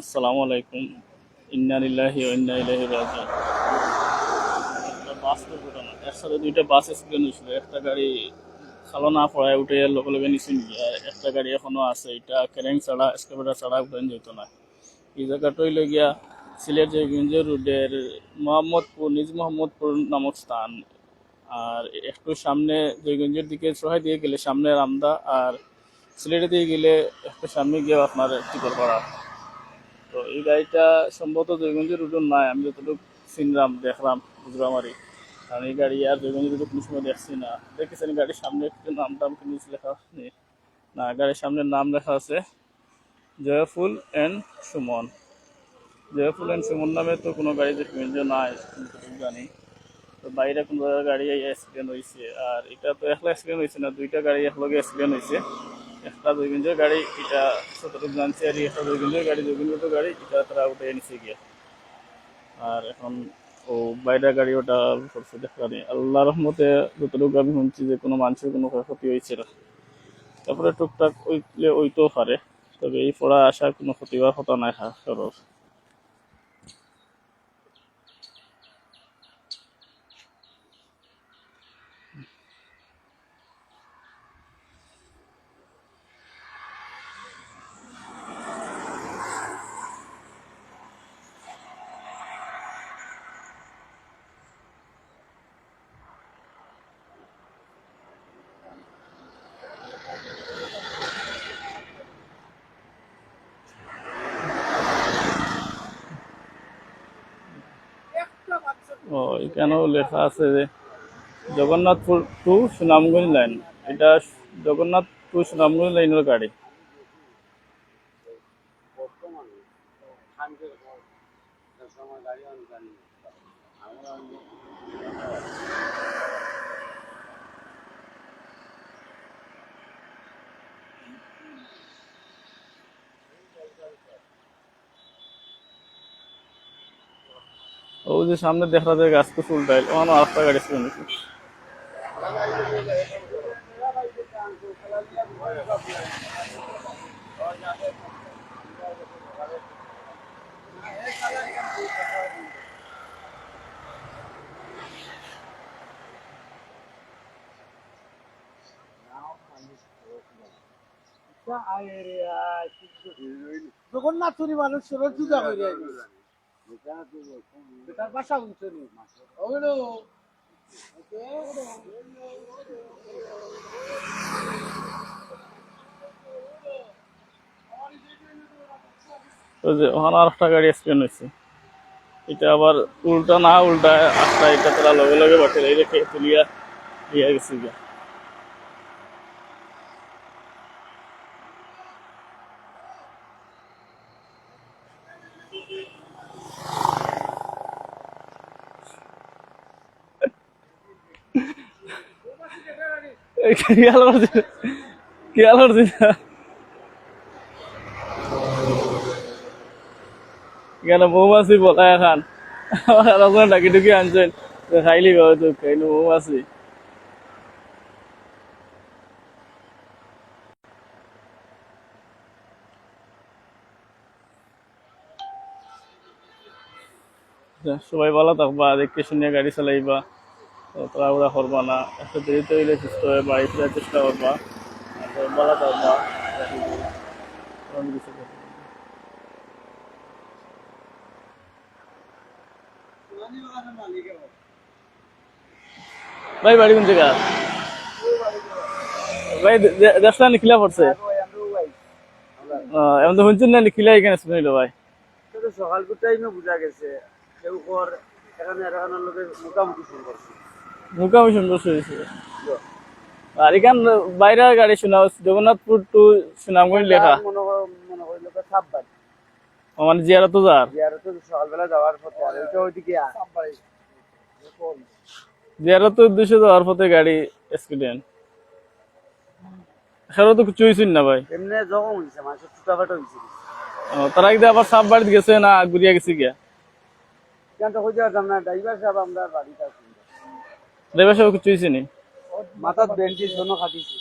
আসসালামু আলাইকুম। ইন্না লিল্লাহি ওয়া ইন্না ইলাইহি রাজিউন। বাস দুর্ঘটনা একসাথে দুইটা বাস অ্যাক্সিডেন্ট হয়েছিল। একটা গাড়ি খালো না, পড়ায় উঠে লগে লগে নিচে একটা গাড়ি এখনও আছে, এটা কেরেং ছাড়া এসকেভেটার ছাড়া উঠেন যেত না। এই জায়গাটা হইল গিয়া সিলেট জয়গঞ্জ রোডের মোহাম্মদপুর, নিজ মোহাম্মদপুর নামক স্থান। আর একটু সামনে জয়গঞ্জের দিকে সহায় দিয়ে গেলে সামনে রামদা, আর সিলেটে দিয়ে গেলে একটু সামনে গিয়ে আপনার টিকরপাড়া তো এই গাড়িটা সম্ভবত জয়গঞ্জের রুটন নাই, আমি যতটুকু চিনলাম, দেখলাম বুঝলামারি কারণ এই গাড়ি আর জয়গঞ্জের রুটে কোনো সময় দেখছি না। দেখেছেন গাড়ির সামনে একটু নাম টাম কিছু লেখা নেই না, গাড়ির সামনে নাম লেখা আছে, Joyful and Suman. Joyful and Suman নামে তো কোনো গাড়ি জয়গঞ্জ নাই যতটুকু জানি। তো বাইরে কোনো গাড়ি অ্যাক্সিডেন্ট হয়েছে আর এটা তো একলা অ্যাক্সিডেন্ট হয়েছে না, দুইটা গাড়ি একলগে অ্যাক্সিডেন্ট হয়েছে একটা দুইগঞ্জের গাড়ি, এটা সতেরো জানছি আর একটা দুইগঞ্জের গাড়ি দুই দুইগঞ্জের গাড়ি, এটা তারা ওটা নিচে গিয়া। আর এখন ও বাইরের গাড়ি ওটা করছে, দেখা নেই আল্লাহ রহমতে যতটুকু আমি শুনছি যে কোনো মানুষের কোনো ক্ষয়ক্ষতি হয়েছে না। তারপরে টুকটাক ওই ওইতেও পারে তবে এই পড়া আসার কোনো ক্ষতি হওয়ার কথা নাই সরর ও, এখানেও লেখা আছে যে জগন্নাথপুর টু সুনামগঞ্জ লাইন। এটা জগন্নাথ টু সুনামগঞ্জ লাইনের গাড়ি। ও যে সামনে দেখা যায় গাছ তো ফুলটাইল ওখানে আরেকটা গাড়ি ছিল নাকি? জগন্নাথপুরি মানুষ সবাই পূজা ওখানে আরেকটা গাড়ি অ্যাক্সিডেন্ট হয়েছে। এটা আবার উল্টা না, উল্টা আটটা এটা তারা লগে লগে বাটে এই রেখে তুলিয়া গেছে গিয়া। এই খেয়াল করছি খেয়াল করছি না কেন মৌমাছি বলায় খান আমার ডাকি টুকি আনছেন তো খাইলি গো তো খাইলো মৌমাছি যা, সবাই ভালো থাকবা দেখতে শুনে গাড়ি চালাইবা তাড়াহুড়া করবা না। একটু দেরিতে হইলে সুস্থ হয়ে বাড়ি ফেরার চেষ্টা করবা। কিছু করবা ভাই, বাড়ি কোন জায়গা? ভাই দেশটা নিখিলা পড়ছে। এমন তো শুনছেন না, নিখিলা এখানে শুনিল ভাই। সকাল টাইমে বোঝা গেছে। কেউ কর এখানে এখানের লোকের মোটামুটি শুরু করছে মুখামি সুন্দর হয়েছে আর এখান বাইরে গাড়ি শোনা জগন্নাথপুর টু সুনামগঞ্জ লেখা। মনে মনে মানে যার। সকালবেলা যাওয়ার পথে উদ্দেশ্যে যাওয়ার পথে গাড়ি অ্যাক্সিডেন্ট সেটা তো কিছু হয়েছিল না ভাই। এমনি যখন হয়েছে মানুষের টুটাফাটা হয়েছে ও, তারা কি আবার সাপ বাড়িতে গেছে না ঘুরিয়া গেছে গিয়া? কেন তো না ড্রাইভার সাহেব আমরা বাড়িতে আছি। ড্রাইভার কিছুই কিছু হয়েছে নি? মাথার ব্যান্ডেজ জন্য খাটিছি